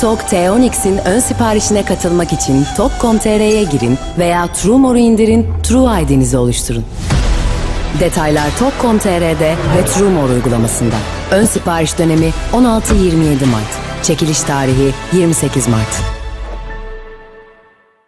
TOG T-Onix'in ön siparişine katılmak için TOG.com.tr'ye girin veya TrueMore'u indirin, True ID'nizi oluşturun. Detaylar TOG.com.tr'de ve TrueMore uygulamasında. Ön sipariş dönemi 16-27 Mart. Çekiliş tarihi 28 Mart.